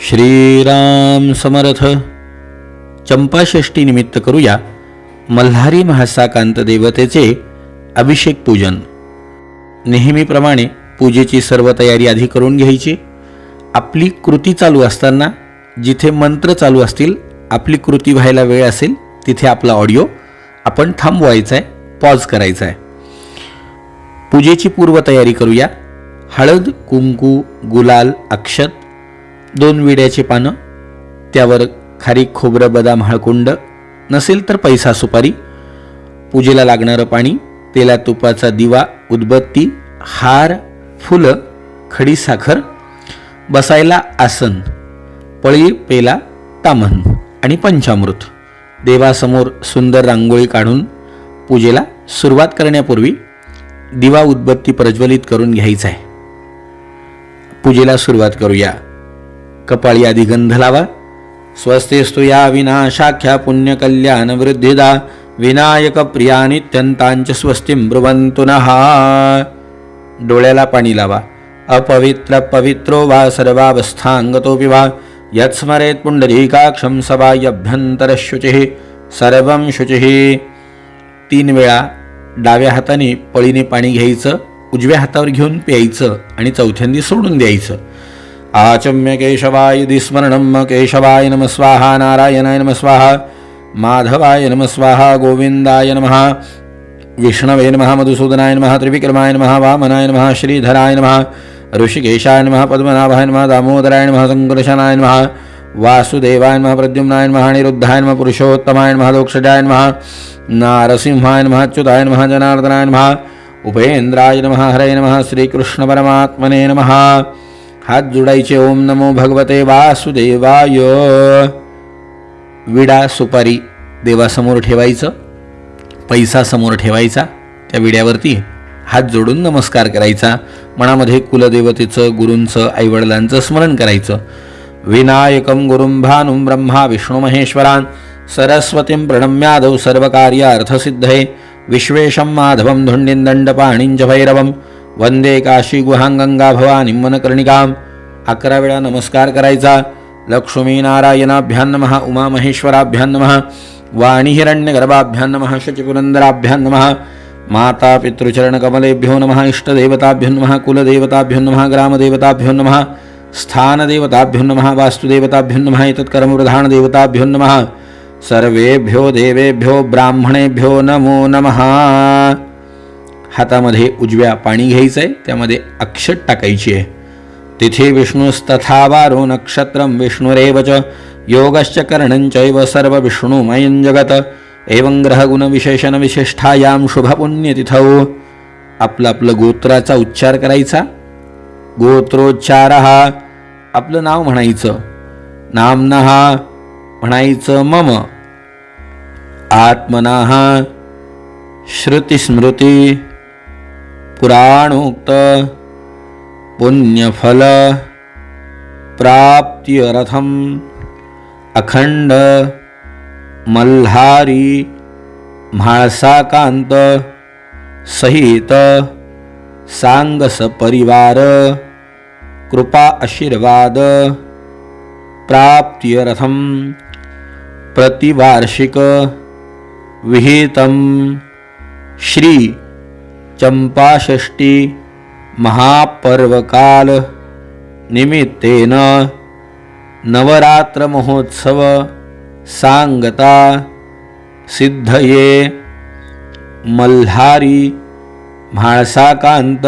श्रीराम समर्थ. चंपाषष्ठी निमित्त करूया मल्हारी महासाकांत देवतेचे अभिषेक पूजन. नेहमीप्रमाणे पूजेची सर्व तयारी आधी करून घ्यायची. आपली कृती चालू असताना जिथे मंत्र चालू असतील आपली कृती व्हायला वेळ असेल तिथे आपला ऑडिओ आपण थांबवायचा आहे पॉज करायचा आहे पूजेची पूर्वतयारी करूया. हळद कुंकू गुलाल अक्षत दोन विड्याची पानं त्यावर खारी खोबरं बदाम हळकुंड नसेल तर पैसा सुपारी पूजेला लागणारं पाणी तेला तुपाचा दिवा उदबत्ती हार फुलं खडी साखर बसायला आसन पळी पेला तामन आणि पंचामृत. देवासमोर सुंदर रांगोळी काढून पूजेला सुरुवात करण्यापूर्वी दिवा उदबत्ती प्रज्वलित करून घ्यायचा आहे. पूजेला सुरुवात करूया. कपाळी आधी गंध लावा स्वस्तेस्तु या विनाशाख्या पुण्यकल्याण वृद्धिदा. विनायक प्रिया नित्यंतांच स्वस्तिं ब्रुवन्तु नहा डोळ्याला पाणी लावा. अपवित्र पवित्रो वा सर्वावस्थांगतोपि वा. यत्स्मरेत् पुण्डरीकाक्षं सवायभ्यन्तरशुचिः सर्वं शुचिः. तीन वेळा डाव्या हाताने पळीने पाणी घ्यायचं उजव्या हातावर घेऊन प्यायचं आणि चौथ्यांदी सोडून द्यायचं. आचम्य केशवाय दिस्मरणम केशवाय नम स्वाहा नारायणाय नम स्वाहा माधवाय नम स्वाहा गोविंदाय नम विष्णवे नम मधुसूदनाय नम त्रिविक्रमाय नम वामनाय नम श्रीधराय नम ऋषिकेशाय नम पद्मनाभाय नम दामोदराय नम संकुलशनाय नम वासुदेवाय नम प्रद्युम्नाय नम अनिरुद्धाय नम पुरुषोत्तमाय नम लोक्षजाय नम नारसिंहाय नम अच्युताय नम जनार्दनाय नम उपेन्द्राय नम हरे नम श्रीकृष्ण परमात्मने नमः। हात जोडायचे. ओम नमो भगवते वासुदेवाय. विडा सुपारी देवासमोर ठेवायचं पैसा समोर ठेवायचा त्या विड्यावरती हात जोडून नमस्कार करायचा मनामध्ये कुलदेवतेचं गुरूंचं आईवडिलांचं स्मरण करायचं. विनायकं गुरुं भानुं ब्रह्मा विष्णुमहेश्वरान् सरस्वतीं प्रणम्यादौ सर्वकार्यार्थसिद्धये विश्वेशं माधवं धुण्डिं दण्डपाणिञ्च भैरवं वंदे काशी गुहांगंगा भवानी मनकर्णिकाम। अकरा वेळा नमस्कार करायचा। लक्ष्मीनारायणाभ्यान नमः उमामहेश्वराभ्यान नमः वाणीहिरण्यगर्भाभ्यान नमः शचिपुरन्दराभ्यान नमः माता पितृचरणकमलेभ्यो नमः इष्टदेवताभ्यो नमः कुलदेवताभ्यो नमः ग्रामदेवताभ्यो नमः स्थानदेवताभ्यो नमः वास्तुदेवताभ्यो नमः एतत्कर्मप्रधानदेवताभ्यो नमः। सर्वेभ्यो देवेभ्यो ब्राह्मणेभ्यो नमो नमः। हातामध्ये उजव्या पाणी घ्यायचं आहे त्यामध्ये अक्षत टाकायची आहे. तिथे विष्णुस्तथा वारो नक्षत्रं विष्णुरेव च योगश्च कर्णंचैव सर्व विष्णुमयं जगत एवं ग्रहगुणविशेषणविशिष्ठायां शुभपुण्यतिथौ. आपलं आपलं गोत्राचा उच्चार करायचा. गोत्रोच्चार हा आपलं नाव म्हणायचं. नामना म्हणायचं मम. आत्मना श्रुतिस्मृती. पुराणोक्त पुण्यफल प्राप्त्यरथम अखंड मल्हारी म्हाळसाकांत सहित सांगस परिवार कृपा आशीर्वाद प्राप्त्यरथम प्रतिवार्षिक विहितम श्री चंपाषष्ठी महापर्वकाल निमित्तेन नवरात्र महोत्सव सांगता सिद्धये मल्हारी म्हाळसाकांत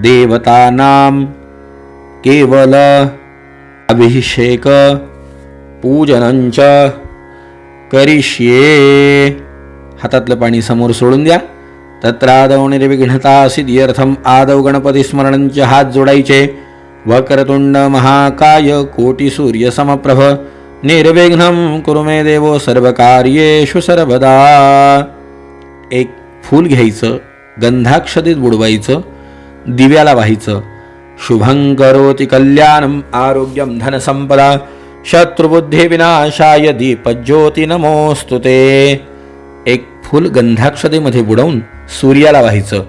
देवतानां केवल अभिषेक पूजनंच करिष्ये. हातातलं पाणी समोर सोडून द्या. तत्रादौ निर्विघ्नता सिद्ध्यर्थम आदौ गणपती स्मरणंचे हात जोडायचे वक्रतुंड महाकाय कोटी सूर्य समप्रभ। निर्विघ्नं कुरु मे देवो सर्वकार्येषु सर्वदा। एक फूल घ्यायचं गंधाक्षतीत बुडवायचं दिव्याला व्हायचं। शुभं करोति कल्याणम आरोग्यम धनसंपदा शत्रुबुद्धिविनाशाय दीपज्योती नमोस्तु ते। फूल गंधाक्षतेमध्ये बुडवून सूर्याला व्हायचं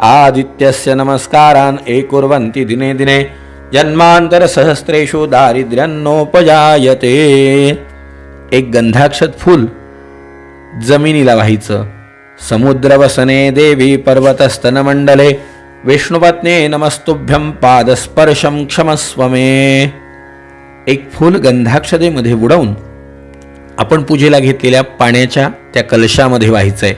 आदित्यस्य नमस्कारान एकुर्वन्ति दिने दिने जन्मांतर सहस्रेषु दारिद्र्यांनोपजायते एक गंधाक्षत फूल जमिनीला व्हायचं समुद्रवसने देवी पर्वतस्तनमंडले विष्णुपत्ने नमस्तुभ्यं पादस्पर्शं क्षमस्व मे. एक फूल गंधाक्षतेमध्ये बुडवून आपण पूजेला घेतलेल्या पाण्याच्या त्या कलशामध्ये व्हायचंय.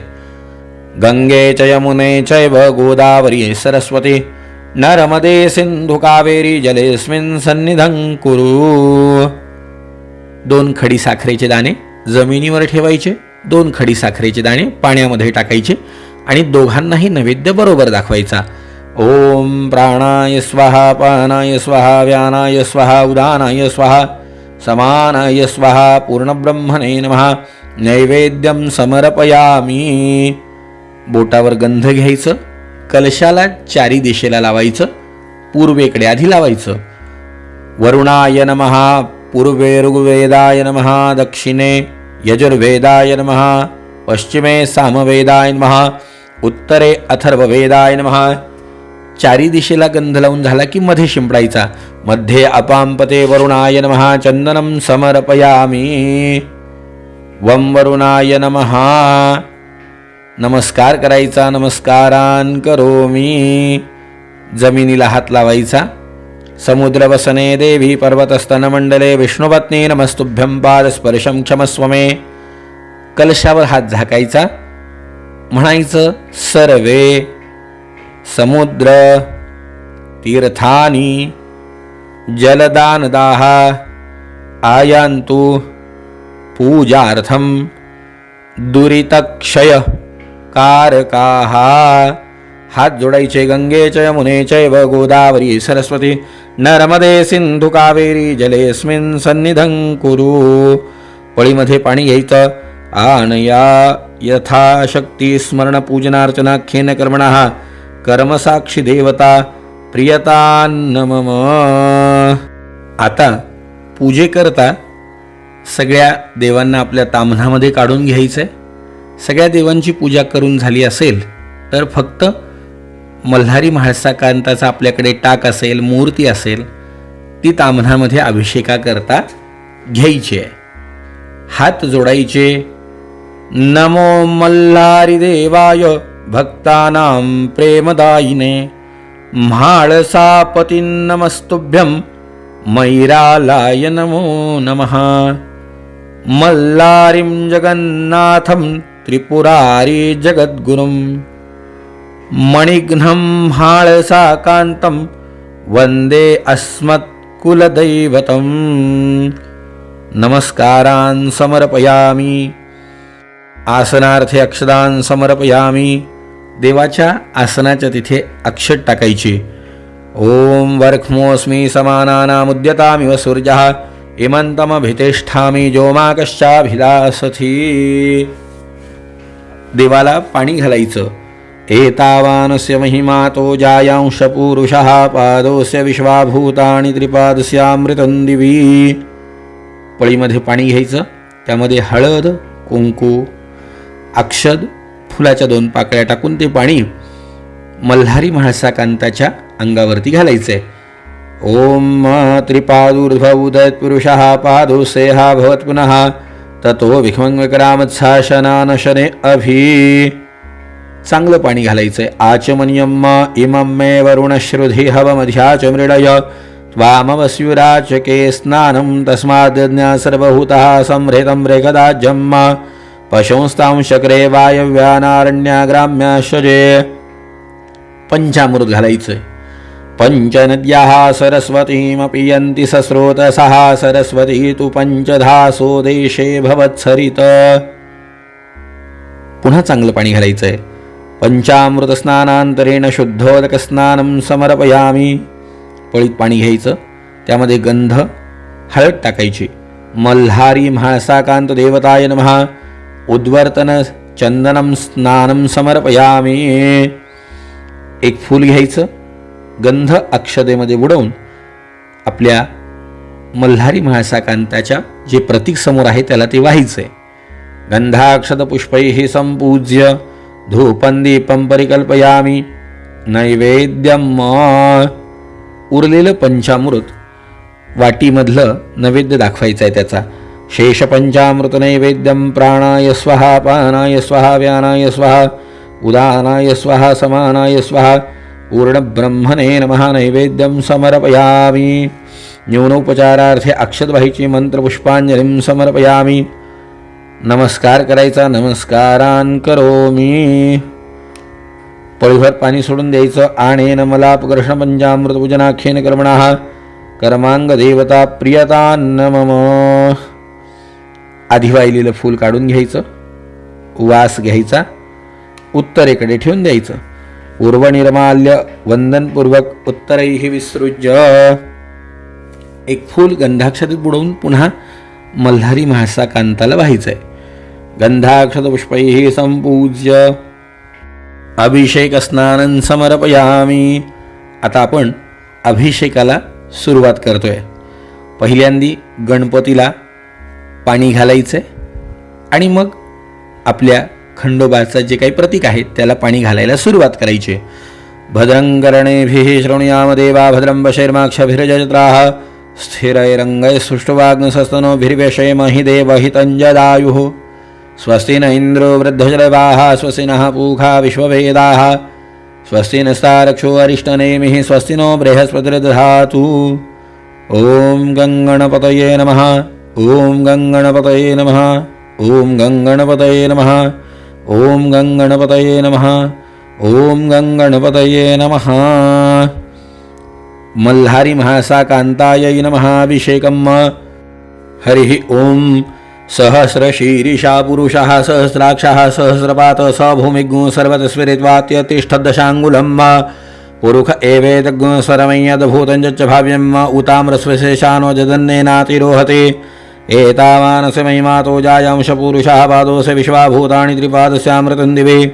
गंगे च यमुने चैव गोदावरी सरस्वती नर्मदे सिंधु कावेरी जलेस्मिन सन्निधं कुरु. दोन खडी साखरेचे दाणे जमिनीवर ठेवायचे दोन खडी साखरेचे दाणे पाण्यामध्ये टाकायचे आणि दोघांनाही नैवेद्य बरोबर दाखवायचा. ओम प्राणाय स्वाहा पानाय स्वाहा व्यानाय स्वाहा उदानाय स्वाहा. समानाय स्वाहा पूर्णब्रह्मणे नमः। नैवेद्यम समर्पयामी। बोटावर गंध घ्यायचं कलशाला चारी दिशेला लावायचं पूर्वेकडे आधी लावायचं. वरुणाय नमः पूर्वे ऋग्वेदाय नमः दक्षिणे यजुर्वेदाय नमः पश्चिमे सामवेदाय नमः उत्तरे अथर्ववेदाय नमः। चारी दिशेला गंध लावून झाला की मध्ये शिंपडायचा. मध्ये अपांपते वरुणाय नमहा चंदनं समर्पयामी. वम वरुणाय नमहा नमस्कार करायचा नमस्कारान करोमी. जमिनीला हात लावायचा. समुद्रवसने देवी पर्वतस्तनमंडले विष्णुपत्नी नमस्तुभ्यं पाद स्पर्शम क्षमस्वमे. कलशावर हात झाकायचा. म्हणायचं सर्वे. समुद्र तीर्थानी जलदानदाः आयान्तु पूजार्थं दुरितक्षय कारकाः हात जोडायचे गंगेचे च व चैव गोदावरी सरस्वती नर्मदे सिंधु कावेरी जलेस्मिन सन्निधं कुरु। पळीमध्ये पाणी घ्यायचं आणया यथाशक्ती स्मरणपूजनार्चनाख्येन कर्मणः। कर्मसाक्षी देवता प्रियतान्न मम आता पूजेकरता सगळ्या देवांना आपल्या ताम्हणामध्ये काढून घ्यायचं आहे सगळ्या देवांची पूजा करून झाली असेल तर फक्त मल्हारी म्हाळसाकांताचा आपल्याकडे टाक असेल मूर्ती असेल ती ताम्हणामध्ये अभिषेकाकरता घ्यायची आहे. हात जोडायचे नमो मल्हारी देवाय भक्तानां प्रेमदायिने म्हाळसापतिन्नमस्तुभ्यं मैरालाय नमो। नमः मल्लारिं जगन्नाथं त्रिपुरारी जगद्गुरुं मणिघ्नं म्हाळसाकान्तं वन्दे अस्मत्कुलदैवतम्। नमस्कारान् समर्पयामि। आसनार्थे अक्षदान् समर्पयामि। देवाच्या आसनाच्या तिथे अक्षत टाकायची. ओम वर्खमोस्मी समानानामुद्यतामिव भितेष्ठामी जोमा कश्चाभिलासथी। देवाला पाणी घालायचं. एतावानस्य महिमा तो जायांशपुरुषः पादोस्य विश्वाभूतानि त्रिपादस्यामृतं दिवी। पळीमध्ये पाणी घ्यायचं त्यामध्ये हळद कुंकू अक्षद फुलाच्या दोन पाकळ्या टाकून ते पाणी मल्हारी म्हाळसाकांताच्या अंगावरती घालायचे ओम त्रिपादूर्ध्व उदत पुरुष पादो सेहा भवत पुनः ततो विक्रमत्साशनान अभि। चांगलं पाणी घालायचंय. आचमनियम इमं मे वरुणश्रुधी हवमध्याच मृडय। त्वामवस्युराचके स्नानं तस्माद्ज्ञा सर्वभूतः संहृतं रेकदाज्यम् पशंस्तां शक्रे वायव्यानारण्याग्राम्याशजे पंचामृत घालायचं पंचनद्याः सरस्वतीमपि यन्ति सस्रोतसः सरस्वती तु पंचधासो देशे भवत्सरित. पुन्हा चांगलं पाणी घालायचंय. पंचामृत स्नानांतरेण शुद्धोदक स्नानं समर्पयामी. पळीत पाणी घ्यायचं. त्यामध्ये गंध हळद टाकायची. मल्हारी म्हाळसाकांत देवताय नमः. उद्वर्तन चंदनम स्नानम समर्पयामी. एक फूल घ्यायचं गंध अक्षतेमध्ये बुडवून आपल्या मल्हारी म्हाळसाकांताच्या जे प्रतीक समोर आहे त्याला ते व्हायचंय गंधाक्षत पुष्पैः संपूज्य धूपन दीपम परिकल्पयामी. नैवेद्यम उरलेलं पंचामृत वाटीमधलं नैवेद्य दाखवायचं आहे त्याचा. शेषपञ्चामृतनैवेद्यं प्राणाय स्वहा पानाय स्वहा व्यानाय स्वहा उदानाय स्वहा समानाय स्वहा पूर्णब्रह्मणे नमः नैवेद्यं समर्पयामि। न्यूनोपचारार्थे अक्षतवाहीची मंत्रपुष्पांजलीं समर्पयामि। नमस्कार करायचा नमस्कारान करोमि। पळीभर पाणी सोडून द्यायचं आणेन मला कृष्ण पंचामृत पूजनाख्येन कर्मणा। कर्मांग देवता प्रियता न मम आधी वाहिलेलं फूल काढून घ्यायचं वास घ्यायचा उत्तरेकडे ठेवून द्यायचं. पूर्वनिर्माल्य वंदनपूर्वक उत्तरैः विसृज्य. एक फूल गंधाक्षरीत बुडवून पुन्हा मल्हारी म्हासा कांताला व्हायचं आहे गंधाक्षत पुष्पैः संपूज्य. अभिषेक स्नानं समर्पयामी. आता आपण अभिषेकाला सुरुवात करतोय. पहिल्यांदी गणपतीला पाणी घालायचं आहे आणि मग आपल्या खंडोबाचं जे काही प्रतीक आहेत त्याला पाणी घालायला सुरुवात करायची. भद्रंकरणेभिः शृणुयामदेवा देवा भद्रं वशैर्माक्षभिरजत्राः स्थिरैरङ्गैः सुष्ठुवाग्नसस्तनोभिर्व्यशेमहि देवहितञ्जदायुः स्वस्ति न इन्द्रो वृद्धजलवाः स्वस्ति नः पूखा विश्ववेदाः स्वस्ति नस्तारक्षो अरिष्टनेमिः स्वस्ति नो बृहस्पतिर्दधातु। ॐ गङ्गणपतये नमः। ॐ गङ्गणपतये नमः। ॐ गङ्गणपतये नमः। ॐ गङ्गणपतये नमः। ॐ गङ्गणपतये नमः। मल्हारी महासाकान्तायै नमः अभिषेकम्। हरिः ॐ। सहस्रशीरिषा पुरुषः सहस्राक्षः सहस्रपात स भूमिज्ञो सर्वतस्विरित्वात्यतिष्ठद्दशाङ्गुलं पुरुख एवेदज्ञस्वरमय्यद्भूतं च भाव्यम्। उताम्रस्वशेषानो जदन्नेनातिरोहते एतावानसमयिमातो जायांशपुरुषः पादोऽस्य विश्वाभूतानि त्रिपादस्यामृतं दिवे।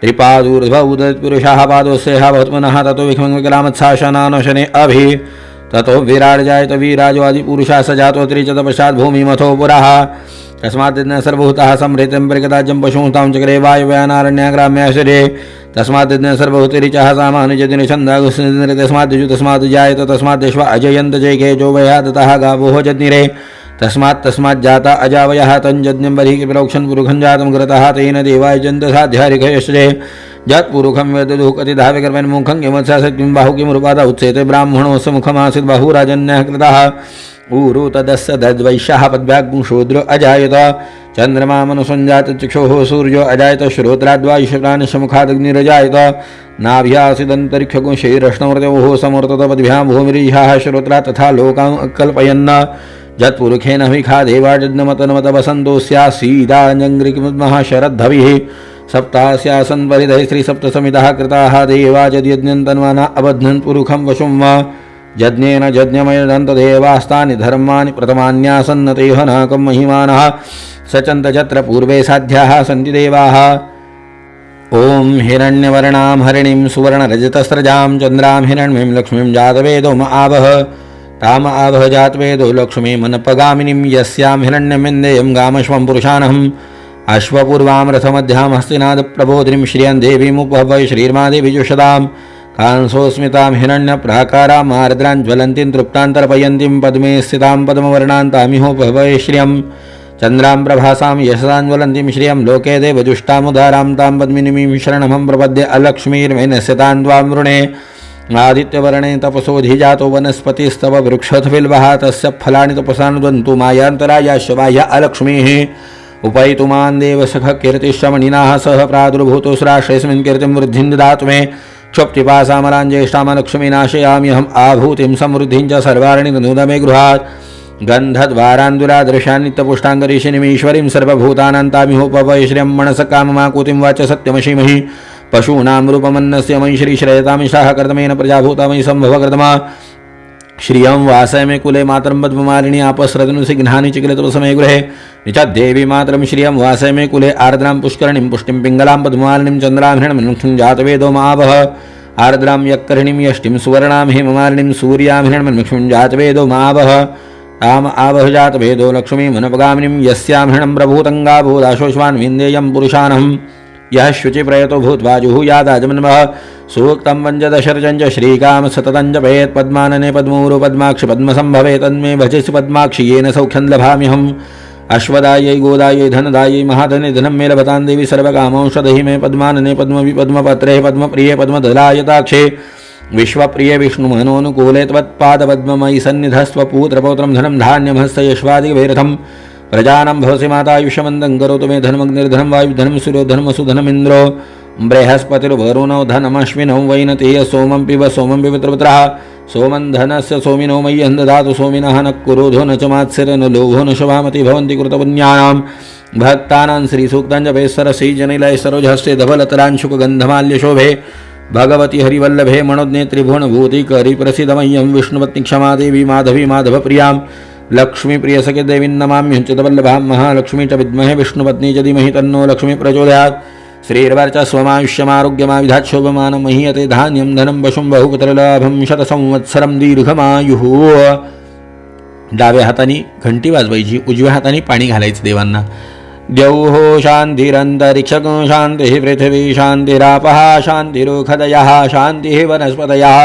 त्रिपादूर्ध्वौदत्पुरुषः पादोऽस्यः भवत्मनः ततो विखमं अभि। ततो विराट जायत वीराजवादिपुरुषः स जातो त्रिचतपश्चात् भूमिमथो पुरः। तस्मात् सर्वभूतः संहृतं परिगताजं पशूतां चक्रे वायुव्यानारण्याग्राम्याशरे तस्मात् सर्वभूतिरिचः सामानुजतिनिछन्दागुस्निरे तस्मात् जु तस्मात् जायत तस्मात् विश्वा अजयन्त जैके जो वया दतः गावोः जज्ञिरे। तस्मात् तस्मात् जाता अजावयः तञ्जज्ञं बलिः प्रोक्षन् पुरुखं जातं कृतः तेन देवाय जन्तसाध्यारिकयश्रे। यत्पुरुखं वेददुः कतिधा विकर्मन्मुखं किमत्सा सत्यं बाहु किं रूपादा उच्यते ब्राह्मणोऽस्य मुखमासीत् बाहुराजन्यः कृतः। ऊरु तदस्य तद्वैश्यः पद्भ्याग्शूद्र अजायत। चन्द्रमा मनुसञ्जातचक्षुः सूर्यो अजायत। श्रोत्राद्वायुषप्राणशमुखादग्निरजायत नाभ्यासिदन्तरिक्षगुंशैरष्णमृतयोः समर्ततपद्भ्यां भूमिरीशाः श्रोत्रा तथा लोकान् कल्पयन् यत्पुरुखेन विखा देवाजन्मतन्मतवसन्तोऽस्यासीदाजङ्घ्रिकिमुद्मः शरद्धविः सप्तास्यासन् परिधैः श्रीसप्तसमितः कृताः देवाजद्यज्ञन्तन्वना अबध्नन् पुरुखं वशुं वा। यज्ञेन यज्ञमयदन्तदेवास्तानि धर्माणि प्रथमान्यासन्नतेह नाकं महिमानः। सचन्तचत्र पूर्वे साध्याः सन्ति देवाः। ॐ हिरण्यवर्णां हरिणीं सुवर्णरजतस्रजां चन्द्रां हिरण्मीं लक्ष्मीं जातवेदोम आवह राम आवह लक्ष्मी मनपगामिनीं यस्यां हिरण्यमिन्देयं गामश्वं पुरुषानहम्। अश्वपूर्वां रथमध्यां हस्तिनादप्रबोधिनीं श्रियं देवीमुपवै श्रीर्मादेवीजुषदां कांसोस्मितां हिरण्यप्राकाराम् आर्द्रां ज्वलन्तीं तृप्तान्तर्पयन्तीं पद्मे स्थितां पद्मवर्णान्तामिहोपवै श्रियं चन्द्रां प्रभासां यशसाञ्ज्वलन्तीं श्रियं लोके देवजुष्टामुदारां तां पद्मिनीं शरणमहं प्रपद्य अलक्ष्मीर्वैनस्यतां त्वां वृणे। आदित्यवर्णे तपसोधिजातो वनस्पतिस्तव वृक्षथविल्वः तस्य फलानि तपसानुदन्तु मायान्तरायाश्च बाह्य अलक्ष्मीः। उपैतुमान् देवसख कीर्तिश्रमणिनाः सह प्रादुर्भूतोस्राश्रयस्मिन् कीर्तिं वृद्धिं ददातु मे। क्षोप्तिपासामरान् ज्येष्ठामलक्ष्मीनाशयाम्यहम् आभूतिं समृद्धिं च सर्वाणि नूद मे गृहात्। गन्धद्वारान्दुरादृशान्नित्यपुष्टाङ्गरीशिनिमीश्वरीं नित्यपुष्टाङ्गरीशिनिमीश्वरीं मनसकाममाकुतिं वाच सत्यमशीमहि। पशूनां रूपमन्नस्य मयि श्रीश्रयतामिषाः कर्तमेन प्रजाभूतमयि सम्भवकृतमा श्रियं वासय मे कुले मातरं पद्ममालिनी आपस्रदनुसिघ्नानि चिकिलतपसमये गृहे। निचद्देवी मातरं श्रियं वासय मे कुले आर्द्रां पुष्करणीं पुष्टिं पिङ्गलां पद्ममालिनीं चन्द्रां जातवेदो मावह आर्द्रां यक्कर्णीं यष्टिं सुवर्णां हेममालिनीं सूर्यां हिरण्मनुक्षं जातवेदो मावह ताम आवह जातवेदो लक्ष्मीमनपगामिनीं यस्यां हिरणं प्रभूतङ्गाभूदाशोष्वान् विन्देयं पुरुषानहम् यः शुचिप्रयतो भूत्वा यादाजमन्वः। सूक्तं पञ्चदशर्चञ्च श्रीकाम सततं जपेत् पद्मानने पद्मूरु पद्माक्षि पद्मसम्भवे तन्मे भजसि पद्माक्षि येन सौख्यं लभाम्यहम्। अश्वदायै गोदायै धनदायै महाधने धनं मे लभतां देवी सर्वकामौषधहि मे पद्मानने पद्मवि पद्मपत्रे पद्मप्रिये पद्मदलायताक्षे। विश्वप्रिय विष्णुमनोनुकूले त्वत्पादपद्ममयि सन्निधस्वपूत्रपौत्रं धनं धान्यमहस्तयश्वादिवैरथं प्रजानां भवसि मातायुषमन्दं करोतु मे धनमग्निर्धनं वायुधनं सूर्योधनमसुधनमिन्द्रो। बृहस्पतिर्वरुणौ धनमश्विनौ वैनतेय सोमं पिब सोमं पिबत्रपुत्रः। सोमं धनस्य सोमिनो मह्यं ददातु सोमिनः न कुरोधो न च मात्सर न लोभो न शभामति भवन्ति कृतपुण्यानां भक्तानां श्रीसूक्ताञ्जपेश्वरसि जनिलय सरोजहस्ते धवलतरांशुकगन्धमाल्यशोभे भगवती हरिवल्लभे मणोज्ञे प्रसिद्धमय्यं विष्णुपत्नी क्षमा देवी माधवी माधवप्रियां लक्ष्मीप्रियसखे देवीं नमाम्यञ्चितवल्लभां महालक्ष्मी च विद्महे विष्णुपत्नी च धीमहि तन्नो लक्ष्मी प्रचोदयात्। श्रीर्वर्च स्वमायुष्यमारोग्यमाविधात् शोभमानं महीयते धान्यं धनं वशुं बहुपुत्रलाभं शतसंवत्सरं दीर्घमायुः। डाव्या हाताने घंटी वाजवायची उजव्या हाताने पाणी घालायचं देवांना। द्यौः शान्तिरन्तरिक्षक शान्तिः पृथिवी शान्तिरापः शान्तिरुखदयः शान्तिः वनस्पतयः।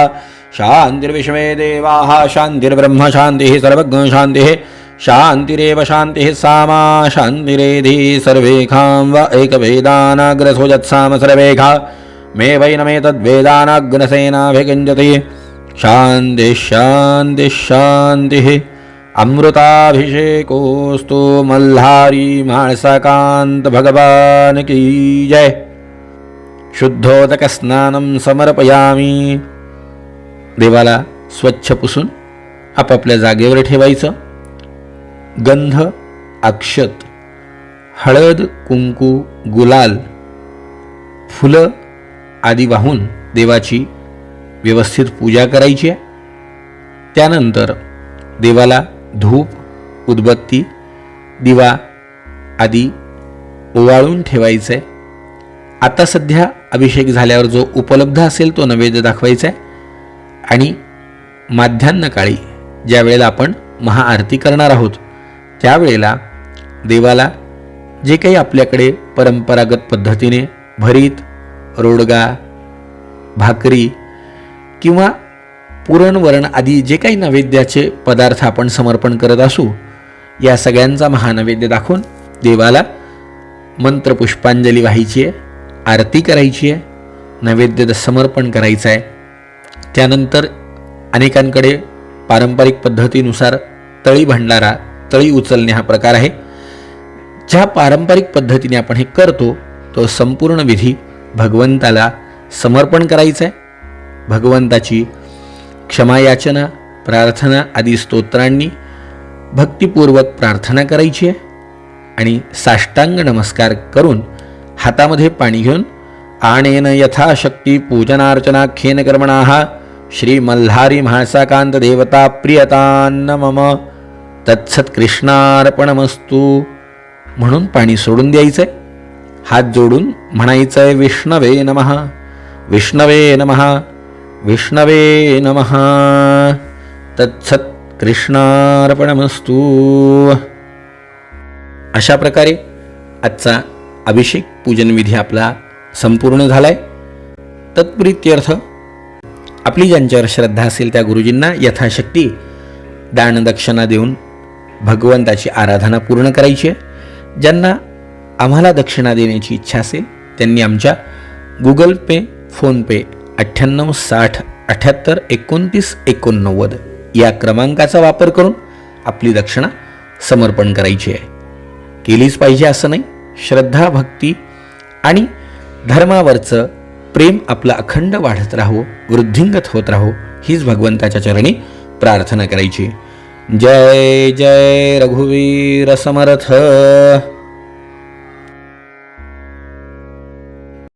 शान्तिर्विश्वे देवाः शान्तिर्ब्रह्म शान्तिः सर्वज्ञ शान्तिः शान्तिरेव शान्तिः सामा शान्तिरेधि सर्वेखां वा एकवेदानाग्रसोजत्साम सर्वेखा मे वै न मे तद्वेदानाग्रसेनाभिगञ्जति शान्तिः शान्तिः शान्तिः। अमृताभिषेकोस्तु मल्हारी म्हाळसाकांत भगवान् की जय। शुद्धोदकस्नानं समर्पयामि। देवाला स्वच्छ पुसून आपापल्या जागेवर ठेवायचं. गंध अक्षत हळद कुंकू गुलाल फुलं आदी वाहून देवाची व्यवस्थित पूजा करायची आहे. त्यानंतर देवाला धूप उदबत्ती दिवा आदी ओवाळून ठेवायचं आहे आता सध्या अभिषेक झाल्यावर जो उपलब्ध असेल तो नैवेद्य दाखवायचा आहे आणि माध्यान्हकाळी ज्या वेळेला आपण महाआरती करणार आहोत त्यावेळेला देवाला जे काही आपल्याकडे परंपरागत पद्धतीने भरीत रोडगा भाकरी किंवा पुरणवरण आदी जे काही नैवेद्याचे पदार्थ आपण समर्पण करत असू या सगळ्यांचा महानैवेद्य दाखवून देवाला मंत्रपुष्पांजली व्हायची आहे आरती करायची आहे नैवेद्य समर्पण करायचं आहे त्यानंतर अनेकांकडे पारंपरिक पद्धतीनुसार तळी भंडारा तळी उचलणे हा प्रकार आहे. ज्या पारंपरिक पद्धतीने आपण हे करतो तो संपूर्ण विधी भगवंताला समर्पण करायचा आहे. भगवंताची क्षमायाचना प्रार्थना आदी स्तोत्रांनी भक्तिपूर्वक प्रार्थना करायची आहे आणि साष्टांग नमस्कार करून हातामध्ये पाणी घेऊन आणेन यथाशक्ती पूजनार्चनाख्येन कर्मणा श्री मल्हारी म्हाळसाकांत देवता प्रियतान्न मम तत्सत कृष्णार्पणमस्तू. म्हणून पाणी सोडून द्यायचंय. हात जोडून म्हणायचंय विष्णवे नमः विष्णवे नमः विष्णवे नमः. तत्सत कृष्णार्पणमस्तू. अशा प्रकारे आजचा अभिषेक पूजन विधी आपला संपूर्ण झालाय. तत्प्रित्यर्थ आपली ज्यांच्यावर श्रद्धा असेल त्या गुरुजींना यथाशक्ती दानदक्षिणा देऊन भगवंताची आराधना पूर्ण करायची आहे. ज्यांना आम्हाला दक्षिणा देण्याची इच्छा असेल त्यांनी आमच्या गुगल पे फोनपे अठ्ठ्याण्णव साठ अठ्ठ्याहत्तर एकोणतीस एकोणनव्वद या क्रमांकाचा वापर करून आपली दक्षिणा समर्पण करायची आहे. केलीच पाहिजे असं नाही. श्रद्धा भक्ती आणि धर्मावरचं प्रेम आपलं अखंड वाढत राहो वृद्धिंगत होत राहो हीच भगवंताच्या चरणी प्रार्थना करायची. जय जय रघुवीर समर्थ.